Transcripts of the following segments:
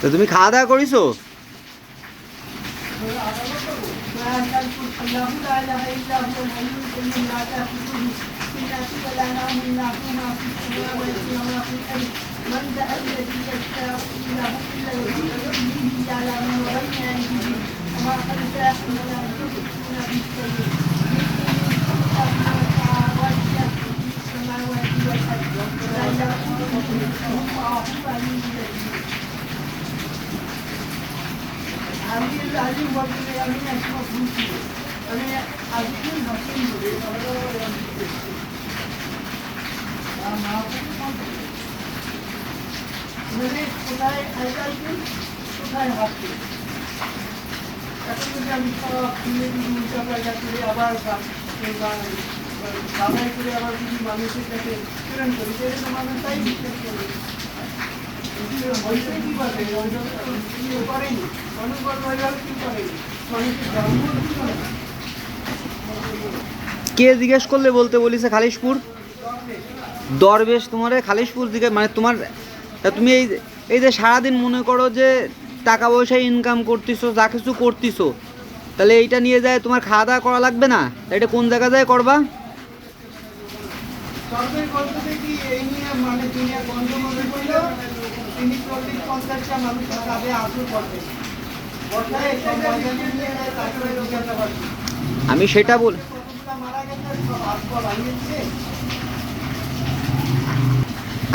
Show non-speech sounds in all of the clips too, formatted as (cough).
তো তুমি খাওয়া দাওয়া করিছো? (laughs) আমি আজি বলতে আমি একবার বুঝছি আমি আজকে নতুন বলে মানে কোথায় আইকালকে কোথায় হাঁটছে এখন যদি আমি সব কিনে দিই, উল্টা পাল্টা করে আবার বাবাই করে আবার যদি মানুষের কাছে প্রেরণ করি, তাহলে তো কি জিজ্ঞেস করলে বলতে বলিছে খালিশপুর? দরবেশ তোমার খালিশপুর দিকে মানে তোমার তুমি এই এই যে সারাদিন মনে করো যে টাকা পয়সা ইনকাম করতেছো যা কিছু করতেছো তাহলে এইটা নিয়ে যায় তোমার খাওয়া দাওয়া করা লাগবে না? এটা কোন জায়গা যায় করবা? কি এই নিয়ে মানে জিজ্ঞাসা করছে আমি সেটা বল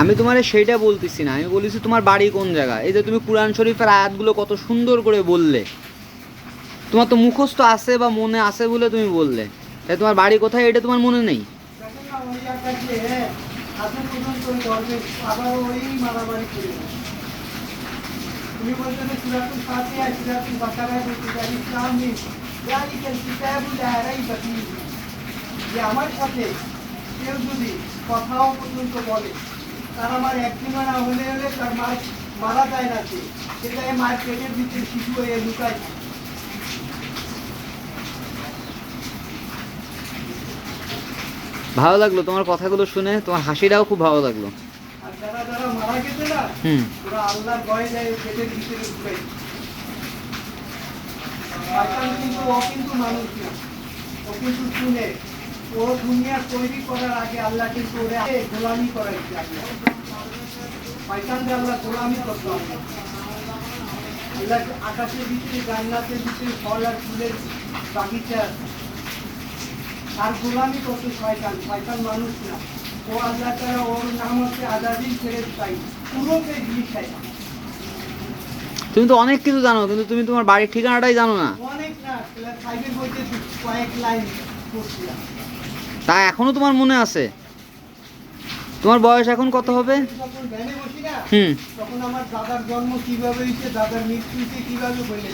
আমি তোমার সেইটা বলতেছি না। আমি বলেছি তোমার বাড়ি কোন জায়গা? এই যে তুমি কোরআন শরীফের আয়াতগুলো কত সুন্দর করে বললে। তোমার তো মুখস্থ আছে বা মনে আছে বলে তুমি বললে। তাই তোমার বাড়ি কোথায়? এটা তোমার মনে নেই। আজও পর্যন্ত ওই ধর্মে আবার ওই মারামারি করে উনি বলছেন সুরাতুল ফাতিহা সুরাতুল বাকারা বলতে জানি ইসলামী জালিকাল কিতাবুল লা রাইবা ফীহি যে আমার সাথে কেউ যদি কথাও পর্যন্ত বলে, তার আমার না হলে হলে তার মার মারা যায় না সে। সেটাই মার পেটের ভিতরে শিশু হয়ে লুকায়। ভালো লাগল তোমার কথাগুলো শুনে তোমার হাসিটাও খুব ভালো লাগল। হুম। ও দুনিয়া তৈরি করার আগে আল্লাহ কিন্তু ওরে গোলামি করাইছে আল্লাহ। গোলামি করতে হবে। আল্লাহ আকাশের ভিতরে জান্নাতের ভিতরে ফল আর ফুলের বাগিচা। আর গোলামি করতে শয়তান। শয়তান মানুষ না। ও আল্লাহ তারা ওর নাম হচ্ছে আজাদিল ছেড়ে তাই। পুরোকে জিনিস শয়তান। তুমি তো অনেক কিছু জানো কিন্তু তুমি তোমার বাড়ির ঠিকানাটাই জানো না। অনেক না ফাইভের বইতে কয়েক লাইন পড়ছিলাম। তা এখনও তোমার মনে আছে? তোমার বয়স এখন কত হবে? হুম। তখন আমার দাদার জন্ম কীভাবে হয়েছে দাদার মৃত্যু কীভাবে বলে